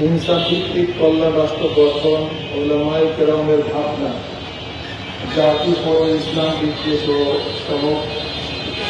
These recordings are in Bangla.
হিংসা ভিত্তিক কল্যাণ রাষ্ট্র গঠন ওলামাই কেরামের ভাবনা। জাতি পর ইসলাম, বিদ্বেষ ও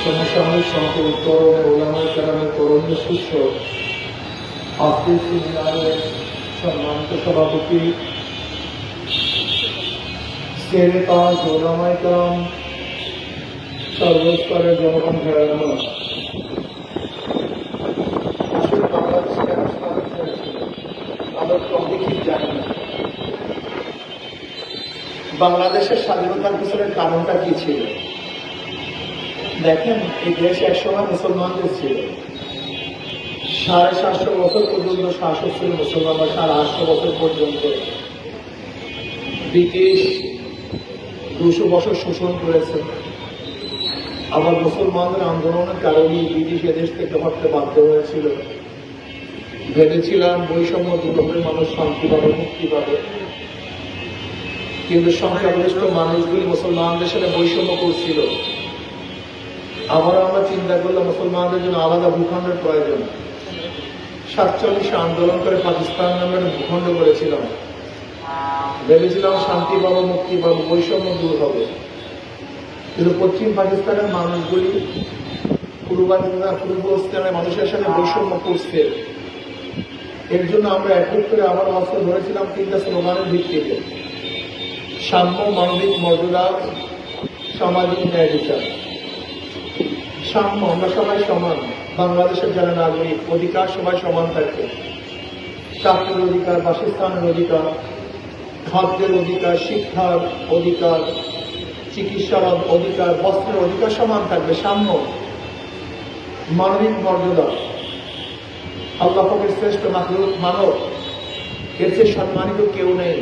সমসাময়িক সংকট উত্তরণে ওলামাই কেরামের করণীয় সূত্র আজকের সেমিনারের সম্মানিত সভাপতি। সেরে তাজ ওলামাই কেরাম সর্বস্তরের জনগণ ঘেরানো আসলে বাংলাদেশ কেন স্বাধীন হয়েছিল আমরা অনেকেই জানি। না বাংলাদেশের স্বাধীনতার পিছনের কারণটা কি ছিল? দেখেন, এই দেশ একসময় মুসলমানদের ছিল। সাড়ে সাতশো বছর পর্যন্ত শাসক ছিল মুসলমান বা সাড়ে আটশো বছর পর্যন্ত। ব্রিটিশ দুশো বছর শোষণ করেছে। আবার মুসলমানদের আন্দোলনের কারণে ব্রিটিশ এদেশ থেকে হটতে বাধ্য হয়েছিল। ভেবেছিলাম বৈষম্য দূর হবে মানুষ শান্তি পাবে, মুক্তি পাবে। কিন্তু সংখ্যাগরিষ্ঠ মানুষগুলি মুসলমানদের সাথে বৈষম্য করছিল। আবার আমরা চিন্তা করলাম মুসলমানদের জন্য আলাদা ভূখণ্ডের প্রয়োজন। সাতচল্লিশে আন্দোলন করে পাকিস্তান নামে ভূখণ্ড করেছিলাম। ভেবেছিলাম শান্তি পাবো, মুক্তি পাবো, বৈষম্য দূর হবে। কিন্তু পশ্চিম পাকিস্তানের মানুষগুলি পূর্ব পাকিস্তান পূর্বস্থানের মানুষের সাথে বৈষম্য করছে। এর জন্য আমরা একত্র করে আবার অস্ত্র ধরেছিলাম তিনটা স্লোগানের ভিত্তিতে। সাম্য মানবিক মর্যাদা, সামাজিক ন্যায় বিচার। সাম্য, আমরা সবাই সমান। বাংলাদেশের যারা নাগরিক, অধিকার সবাই সমান থাকবে চাকরির অধিকার, বাসস্থানের অধিকার, খাদ্যের অধিকার, শিক্ষার অধিকার, চিকিৎসার অধিকার, বস্ত্রের অধিকার সমান থাকবে। সাম্য, মানবিক মর্যাদা। আল্লাহ পাকের শ্রেষ্ঠ মাহলুক মানব। এর চেয়ে সম্মানিত কেউ নেই।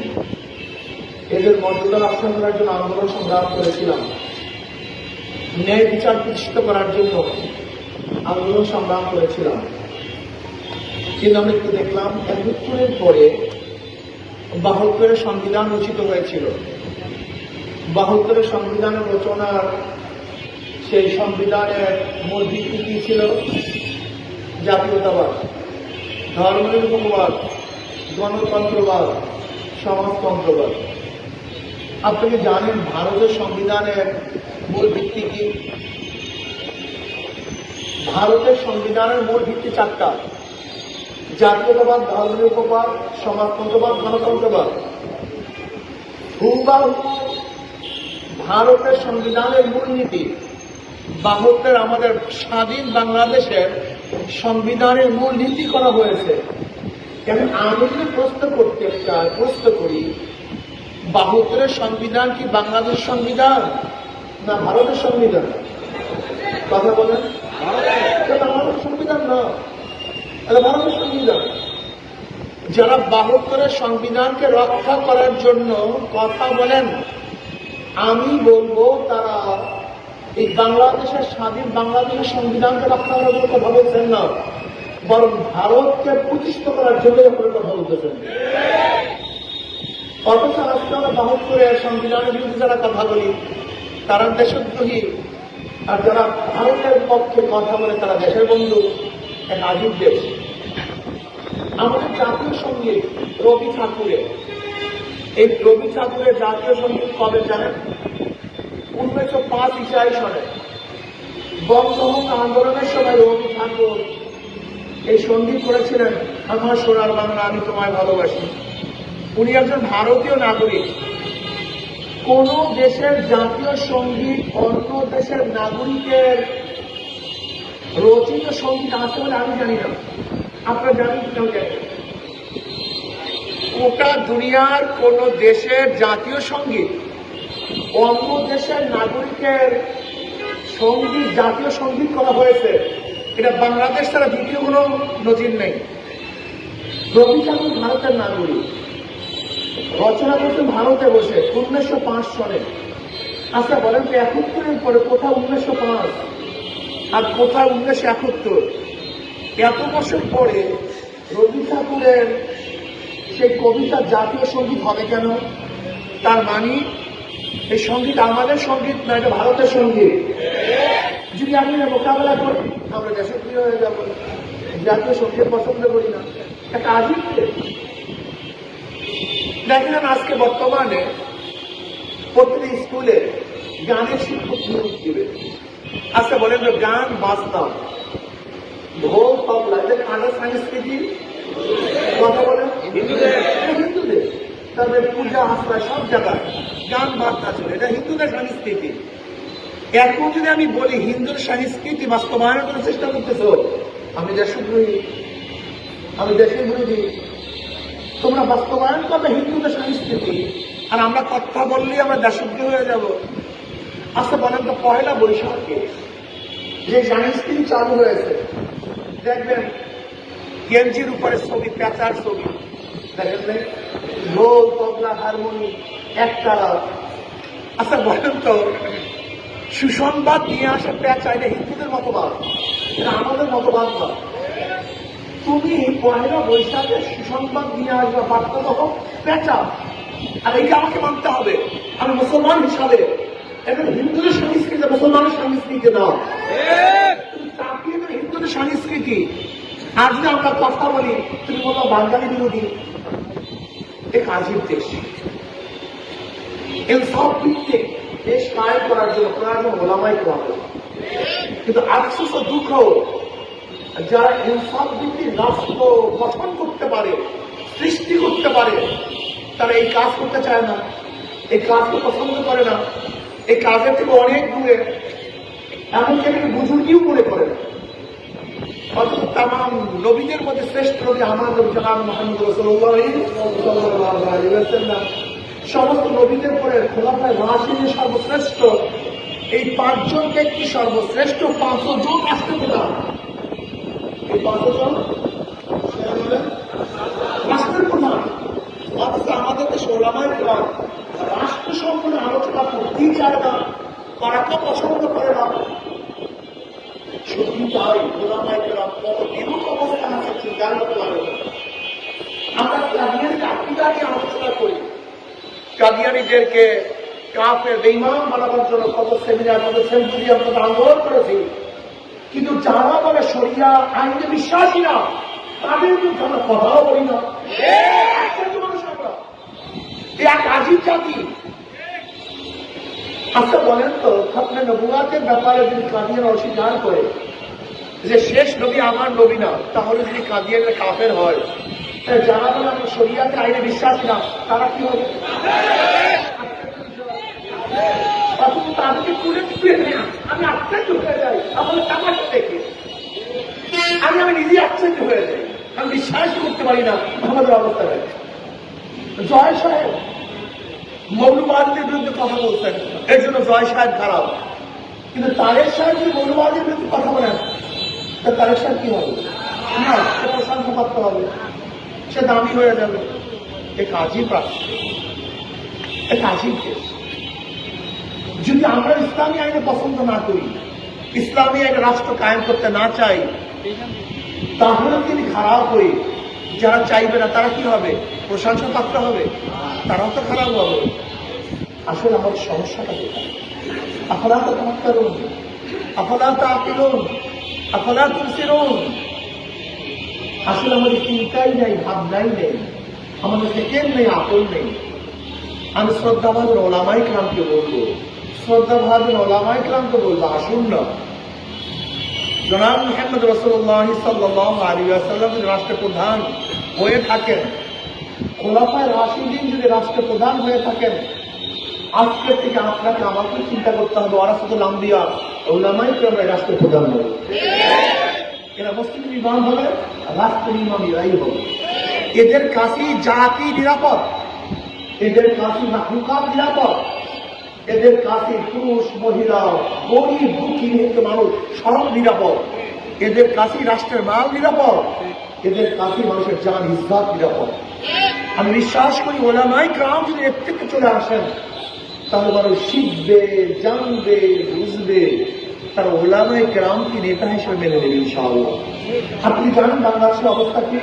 এদের মর্যাদা রক্ষা করার জন্য আন্দোলন সংগ্রাম করেছিলাম। ন্যায় বিচার প্রতিষ্ঠিত করার জন্য আন্দোলন সংগ্রাম করেছিলাম। কিন্তু আমরা একটু দেখলাম একাত্তরের পরে বাহাত্তরের সংবিধান রচিত হয়েছিল। বাহাত্তরের সংবিধানের রচনার সেই সংবিধানের ভিত্তি কি ছিল? জাতীয়তাবাদ। ধর্মনিরপেক্ষবাদ গণতন্ত্রবাদ, সমাজতন্ত্রবাদ। আপনি জানেন ভারতের সংবিধানের মূল ভিত্তি কি? ভারতের সংবিধানের মূল ভিত্তি চারটা। জাতীয়তাবাদ ধর্মনিরপেক্ষবাদ সমাজতন্ত্রবাদ, গণতন্ত্রবাদ। হুবাহু ভারতের সংবিধানের মূলনীতি বাহত্তর আমাদের স্বাধীন বাংলাদেশের সংবিধানের মূল নীতি করা হয়েছে। এখন আমি যদি প্রশ্ন করতে চাই প্রশ্ন করি বাহত্তরের সংবিধান কি বাংলাদেশ সংবিধান না ভারতের সংবিধান? কথা বলেন। ভারতের। সংবিধান না। এটা ভারতের সংবিধান। যারা বাহত্তরের সংবিধানকে রক্ষা করার জন্য কথা বলেন আমি বলব তারা এই বাংলাদেশের স্বাধীন বাংলাদেশের সংবিধানকে রক্ষা করার জন্য কথা বলছেন না, বরং ভারতকে প্রতিষ্ঠিত করার জন্য আপনারা কথা বলতেছেন। অথচ আজকে আমরা বাহত্তরের সংবিধানের বিরুদ্ধে যারা কথা বলি, তারা দেশদ্রোহী, আর যারা ভারতের পক্ষে কথা বলে তারা দেশের বন্ধু, এক আজীব দেশ। আমাদের জাতীয় সংগীত রবি ঠাকুরের। এই রবি ঠাকুরের জাতীয় সংগীত কবে জানেন? উনিশশো পাঁচ ইসাই সনে বঙ্গভঙ্গ আন্দোলনের সময় রবি ঠাকুর এই সংগীত করেছিলেন, আমার সোনার বাংলা আমি তোমায় ভালোবাসি। উনি একজন ভারতীয় নাগরিক। কোন দেশের জাতীয় সংগীত অন্য দেশের নাগরিকের রচিত সংগীত আছে বলে আমি জানি না। আপনারা জানেন কি কেউ গোটা দুনিয়ার কোন দেশের জাতীয় সংগীত অন্য দেশের নাগরিকের সংগীত, জাতীয় সংগীত করা হয়েছে। এটা বাংলাদেশ ছাড়া দ্বিতীয় কোনো নজির নেই। রবি ঠাকুর ভারতের নাগরিক। রচনা করতে ভারতে বসে উনিশশো পাঁচ সনে। আচ্ছা বলেন তো একাত্তরের পরে কোথাও উনিশশো পাঁচ আর কোথাও উনিশশো একাত্তর? এত বছর পরে রবি ঠাকুরের সেই কবিতা জাতীয় সংগীত হবে কেন? তার মানে এই সংগীত আমাদের সংগীত না এটা ভারতের সংগীত। যদি আমি মোকাবেলা করি আমরা দেশপ্রিয় হয়ে যাব। জাতীয় সংগীত পছন্দ করি না। একটা আজিব দেশ। দেখেন আজকে বর্তমানে প্রতিটি স্কুলে গানের শিক্ষক নিয়োগ দিবে। আজকে বলেন যে গান বাজনা ঢোল তবলা এটা কানের সংস্কৃতি? কথা বলেন। হিন্দুদের। হিন্দুদের। তারপরে পূজা আশ্রয় সব জায়গায় গান বাজনা চলে। এটা হিন্দুদের সংস্কৃতি। এখন যদি আমি বলি হিন্দুর সংস্কৃতি বাস্তবায়নের জন্য চেষ্টা করতেছ, আমি দেশদ্রোহী আমি দেশের বিরোধী তোমরা বাস্তবায়ন করবে হিন্দুদের সংস্কৃতি। আর আমরা কথা বললেই আমরা দেশদ্রোহী হয়ে যাব। আচ্ছা বলেন তো পয়লা বৈশাখে যে সংস্কৃতি চালু হয়েছে, দেখবেন গেঞ্জির উপরে ছবি, পেঁচার ছবি। দেখেন নাই? তবলা, হারমোনি আচ্ছা বলেন তো, সুসংবাদ নিয়ে আসে পেঁচা এটা হিন্দুদের মতবাদ? এটা আমাদের মতবাদ না। তুমি পয়লা বৈশাখে সুসংবাদ নিয়ে আসবে বার্তা তখন আর এইটা আমাকে মানতে হবে। আমি মুসলমান হিসাবে। এখন হিন্দুদের সংস্কৃতি, মুসলমানের সংস্কৃতি না হিন্দুদের সংস্কৃতি। আর যদি আমরা কথা বলি, তুমি বলো বাঙালি বিরোধী। এক আজিব দেশ। এই সব ভিত্তিক দেশ কায়েম করার জন্য প্রয়োজন ওলামাই করা। কিন্তু আফসোস ও দুঃখ যারা ইনসাফ ভিত্তিক রাষ্ট্র গঠন করতে পারে, সৃষ্টি করতে পারে, তারা এই কাজ করতে চায় না। এই কাজকে পছন্দ করে না। এই কাজের থেকে অনেক দূরে। এমনকি এটাকে বুজুর্গিও মনে করে না অথচ তাম নবীদের মধ্যে শ্রেষ্ঠ নবী নবী জানাব মোহাম্মদ রসুল্লাহ সমস্ত নবীদের পরে খোলাফায় রাশিদের সর্বশ্রেষ্ঠ, এই পাঁচজন ব্যক্তি সর্বশ্রেষ্ঠ? পাঁচজন রাষ্ট্রপ্রধান এই পাঁচজন? রাষ্ট্রপ্রধান অথচ আমাদের দেশে ওলামায় প্রধান রাষ্ট্র সম্পর্কে আলোচনা করতেই চায় না করাকে পছন্দ করে না। সত্যি তাই ওলামায় প্রধান কত বিরূপ অবস্থান আছে চিন্তার মতো লাগে আমরা কাদিয়ানি আকিদা নিয়ে আলোচনা করি কাদিয়ানিদেরকে কাফের বেইমান বানাবার জন্য কত সেমিনার কত সেঞ্চুরিয়াম কত আন্দোলন করেছি। কিন্তু যারা বলে শরিয়া আইনে বিশ্বাসী না তাদের কিন্তু আমরা কথাও বলি না। আমরা। এক জাতি আচ্ছা বলেন তো খতনে নবুয়াতের ব্যাপারে যদি কাদিয়ান অস্বীকার করে যে শেষ নবী আমার নবী না, তাহলে যদি কাদিয়ানের কাফের হয় যারা বলে আমি শরিয়াতে আইনে বিশ্বাস না, তারা কি হবে? তুলে আমি আমার আমি হয়ে আমি বিশ্বাস করতে পারি না, আমাদের অবস্থা জয় সাহেব মৌলবাদীদের বিরুদ্ধে কথা বলছেন। এর জন্য জয় সাহেব খারাপ। কিন্তু তারেক সাহেব যদি মৌলবাদীর বিরুদ্ধে কথা বলেন, তা তারেক সাহেব কি হবে? না, সে প্রশান্ত পাত্র হবে। সে দামি হয়ে যাবে। এ কাজই প্রাপ্ত। এ কাজই কেস যদি আমরা ইসলামী আইনে পছন্দ না করি, ইসলামী আইনে রাষ্ট্র কায়েম করতে না চাই, তাহলে তিনি খারাপ হই যারা চাইবে না, তারা কি হবে? প্রশংসা পাত্র হবে? তারাও তো খারাপ হবে। আসলে আমাদের সমস্যাটা কোথায় আফলা তো তোমার করুন আফলা তো তুলসিরুন আসলে আমাদের চিন্তাই নেই, ভাবনাই নেই, আমাদের থেকে নেই, আপন নেই। আমি শ্রদ্ধাভাজন ওলামাই ক্রামকে বলব শ্রদ্ধাভাজন ওলামাই ক্রামকে বলব, আসুন না। জনাব মোহাম্মদ রসুল্লাহ সাল্লাহ আলী আসাল্লাম রাষ্ট্রপ্রধান হয়ে থাকেন, খোলাফায় রাশিদিন যদি রাষ্ট্রপ্রধান হয়ে থাকেন আজকের থেকে আপনাকে আমাকে চিন্তা করতে হবে ওরা ওরাসুল আম্বিয়া ওলামাই ক্রমে রাষ্ট্রপ্রধান হবে এরা মুসলিম ইমাম হবে, রাষ্ট্র ইমাম এরাই হবে। এদের কাছেই জাতি নিরাপদ, এদের কাছে মাহলুকাত নিরাপদ, এদের কাছে পুরুষ, মহিলা, গরিব, দুঃখী নিহত মানুষ সব নিরাপদ। এদের কাছে রাষ্ট্রের মাল নিরাপদ, এদের কাছে মানুষের জান ইসলাম নিরাপদ। আমি বিশ্বাস করি ওলামাই গ্রাম যদি এর থেকে চলে আসেন তাহলে মানুষ শিখবে, জানবে, বুঝবে। তারা ওলামাই গ্রামকে নেতা হিসেবে মেনে নেবে, ইনশাআল্লাহ। আপনি জানেন বাংলাদেশের অবস্থা কি?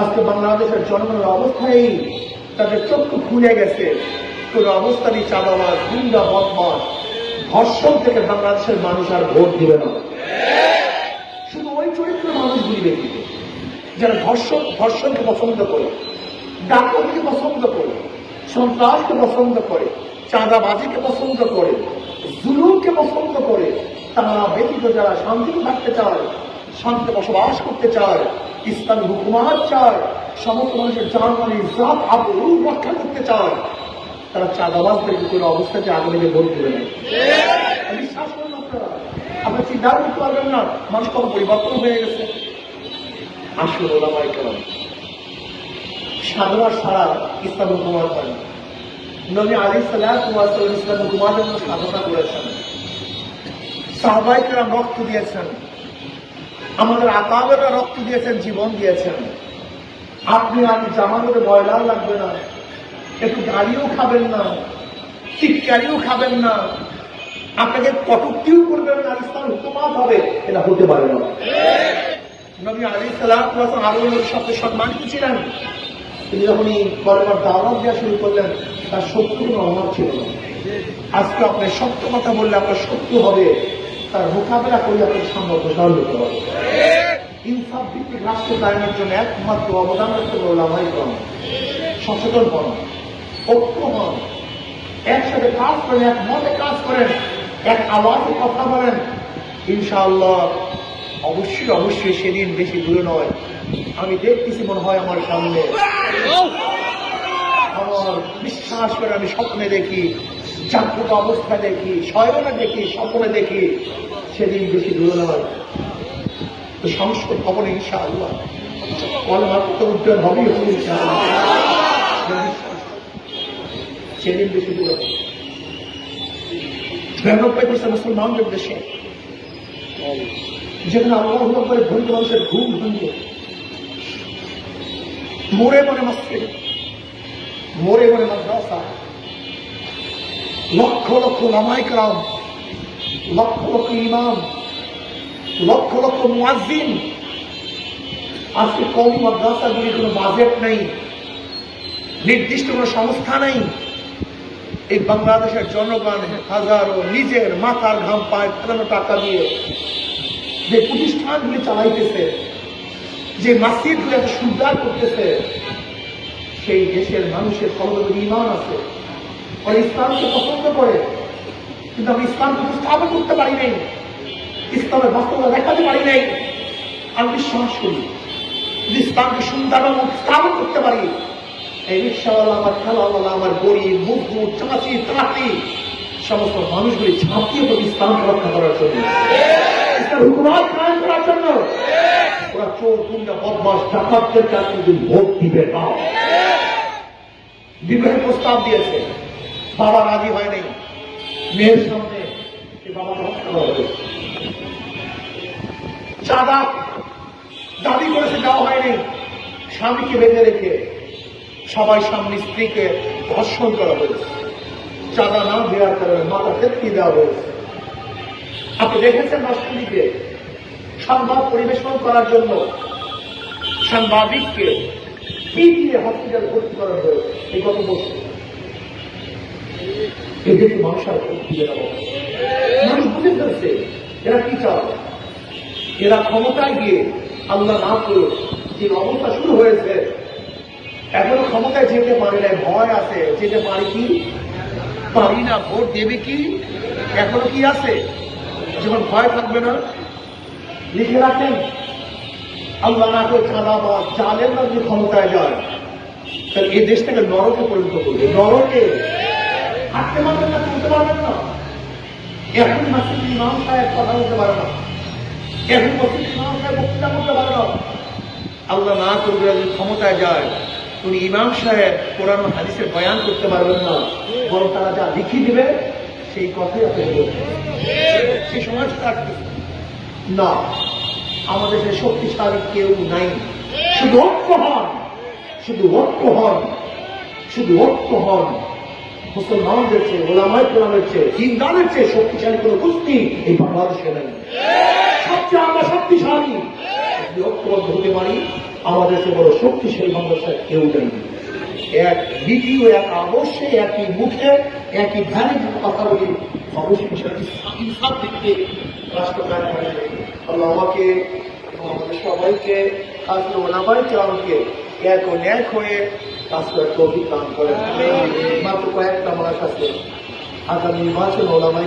আজকে বাংলাদেশের জনগণের অবস্থা এই তাদের চক্ষু খুলে গেছে। কোন অবস্থারই চাঁদাবাজ, গুন্ডা বদমাস ধর্ষণ থেকে বাংলাদেশের মানুষ আর ভোট দিবে না। শুধু ওই চরিত্র মানুষগুলি ব্যতীত যারা ধর্ষণ, ধর্ষণকে পছন্দ করে, ডাকাতিকে পছন্দ করে, সন্ত্রাসকে পছন্দ করে। চাঁদাবাজিকে পছন্দ করে, জুলুমকে পছন্দ করে, তারা ব্যতীত যারা শান্তিতে থাকতে চায়, শান্তিতে বসবাস করতে চায়, ইসলামী হুকুমাত চায়, সমস্ত মানুষের জান মানে ইজাত আবরু রক্ষা করতে চায়, তারা চাঁদাবাজদের কোনো অবস্থাতে আগে লেগে ভোট দেবে বিশ্বাস আপনারা। আপনার চিন্তা করতে পারবেন না, মানুষ কত পরিবর্তন হয়ে গেছে। আসুন ওলামাই কেরাম সাধনার সারা ইসলাম হুকুমার হয় না। নবী আলী সাল্লাহ ইসলাম হুকুমার জন্য সাধনা করেছেন। সাহবাইকেরা রক্ত দিয়েছেন। আমাদের আকাবেরা রক্ত দিয়েছেন জীবন দিয়েছেন। আপনি আমি জামানোর ময়লাও লাগবে না। একটু গাড়িও খাবেন না। চিৎকারিও খাবেন না। আপনাকে কটুক্তিও করবেন না ইসলাম হুকুমাত হবে এটা হতে পারে না। নবী আলী সালাম আরও সাথে সম্মানিত ছিলেন। তিনি যখনই করবার দাওয়াত দেওয়া শুরু করলেন, তার কোনো অভাব ছিল না। আজকে আপনি সত্য কথা বললে আপনার সত্য হবে, তার মোকাবেলা করলে আপনার সম্ভব অগ্রসর হতে হবে। ইনসাফ ভিত্তিক রাষ্ট্র কায়েমের জন্য একমাত্র অবদান রাখতে বললাম ভাই কম সচেতন হন, ঐক্য হন। একসাথে কাজ করেন, এক মতে কাজ করেন, এক আওয়াজে কথা বলেন। ইনশাআল্লাহ, অবশ্যই অবশ্যই সেদিন বেশি দূরে নয়। আমি দেখতেছি মনে হয় আমার সামনে। আমার বিশ্বাস করে আমি স্বপ্নে দেখি, জাগ্রত অবস্থায় দেখি, শয়নে দেখি, স্বপ্নে দেখি, সেদিন বেশি দূরে নয়। তো সংস্কৃত খবর ইনশাআল্লাহ কলমাত্র উজ্জ্বল হবেই হবে সেদিন বেশি দূরে নিরানব্বই পার্সেন্ট মুসলমানদের দেশে যেখানে আল্লাহ করে ধরিত মানুষের ঘুম ভঙ্গে মোড়ে মনে মসজিদ মোড়ে মনে মাদ্রাসা। লক্ষ লক্ষ নামাইকরাম লক্ষ লক্ষ ইমাম, লক্ষ লক্ষ মুয়াজ্জিন। আজকে কম মাদ্রাসাগুলি কোনো বাজেট নেই, নির্দিষ্ট কোনো সংস্থা নেই। এই বাংলাদেশের জনগণ হাজারো নিজের মাথার ঘাম পায় ফেরানো টাকা দিয়ে। যে প্রতিষ্ঠানগুলি চালাইতেছে যে মাসিদগুলি এত সুন্দর করতেছে সেই দেশের মানুষের সর্বদা ইমান আছে। ওরা ইসলামকে পছন্দ করে। কিন্তু আমি ইসলামকে উপস্থাপন করতে পারি নাই। ইসলামের বাস্তবতা দেখাতে পারি নাই। আমি বিশ্বাস করি যদি ইসলামকে সুন্দর উপস্থাপন করতে পারি এই রিক্সাওয়ালা আমার ঠেলাওয়ালা আমার গরিব মজদুর চাচি তাঁতি সমস্ত মানুষগুলি ঝাঁপিয়ে পড়ে ইসলামকে রক্ষা করার জন্য। ইসলাম হুকুমাত করার জন্য। ওরা চোর, গুন্ডা বদমাস ভোট দিবে না বিবাহের প্রস্তাব দিয়েছে। বাবা রাজি হয় নাই। মেয়ের সামনে চাঁদা দাবি করেছে, দেওয়া হয়নি স্বামীকে বেঁধে রেখে সবাই সামনে স্ত্রীকে ধর্ষণ করা হয়েছে। চাঁদা না দেওয়ার কারণে মাথা ফেটকি দেওয়া হয়েছে। আপনি দেখেছেন রাষ্ট্রপতিকে? সংবাদ পরিবেশন করার জন্য সাংবাদিককে পিটিয়ে হসপিটাল ভর্তি করা হয়েছে এই গত বছর এদেরকে মানুষ আর। মানুষ বুঝে ফেলছে, এরা কি চায়? এরা ক্ষমতায় গিয়ে আল্লাহ না করুক যে অবস্থা শুরু হয়েছে, এখনও ক্ষমতায় যেতে পারে না ভয় আছে, যেতে পারি কি? পারি না, ভোট দেবে কি? এখনও কি আছে? যখন ভয় থাকবে না লিখে রাখেন। আল্লাহ না করে চাঁদাবাদ চালের না যদি ক্ষমতায় যায়, তাহলে এই দেশটাকে নরকে পরিণত করবে। নরকে? হাঁটতে পারবেন না চলতে পারবেন না। এখন মাসিক ইমাম সাহেব কথা বলতে পারে না। এখন মসজিদ ইমাম সাহেব বক্তৃতা করতে পারে না। আল্লাহ না করবে যদি ক্ষমতায় যায়, উনি ইমাম সাহেব কোরআন হাদিসের বয়ান করতে পারবেন না। বরং তারা যা লিখি দিবে, সেই কথাই আপনি বলবেন। সেই সমাজ কাটতেছে না আমাদের দেশে শক্তিশালী কেউ নাই। শুধু ঐক্য হন শুধু ঐক্য হন শুধু ঐক্য হন। মুসলমানদের চেয়ে ওলামায় কোরআনের চেয়ে দিনদারের চেয়ে শক্তিশালী কোনো কুস্তি এই বাংলাদেশে নেই। সবচেয়ে আমরা শক্তিশালী। ঐক্যবদ্ধ হতে পারি আমাদের চেয়ে বড় শক্তিশালী বাংলাদেশের কেউ নেই। এক ও এক আদর্শে একই মুখে একই ধ্যানে কথা বলি আমাকে সবাইকে খাস করে ওলামাই কেরামকে এক ও হয়ে কাজ করার তৌফিক দান মাত্র কয়েকটা মাস আছে আগামী নির্বাচন ওলামাই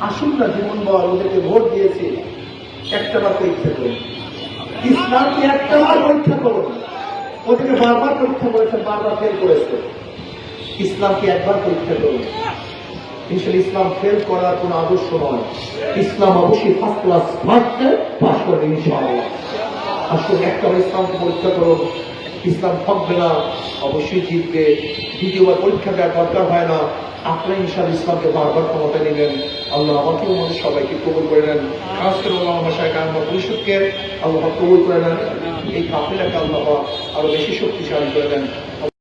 আসুন না জীবন বল ওদেরকে ভোট দিয়েছি একটা বার পরীক্ষা করুন ইসলামকে একটা বার পরীক্ষা করুন ওদেরকে বারবার পরীক্ষা করেছেন বারবার ফেল করেছে ইসলামকে একবার পরীক্ষা করুন। ইনশাল ইসলাম ফেল করার কোন আদর্শ নয়। ইসলাম অবশ্যই ফার্স্ট ক্লাস মার্কসে পাশ করবে ইনশাআল্লাহ। আসলে একটা ইসলামকে পরীক্ষা করুন ইসলাম থাকবে না, অবশ্যই জিতবে। দ্বিতীয়বার পরীক্ষা দেওয়ার দরকার হয় না। আপনি ইনশাল ইসলামকে বারবার ক্ষমতা নেবেন। আল্লাহ আমাকে আমাদের সবাইকে কবুল করে নেন। খাস করে আল্লাহ আমার সাহেব আমার পরিষদকে আল্লাহ কবুল করে নেন। এই কাফেলাকে আল্লাহ আরও বেশি শক্তিশালী করে দেন।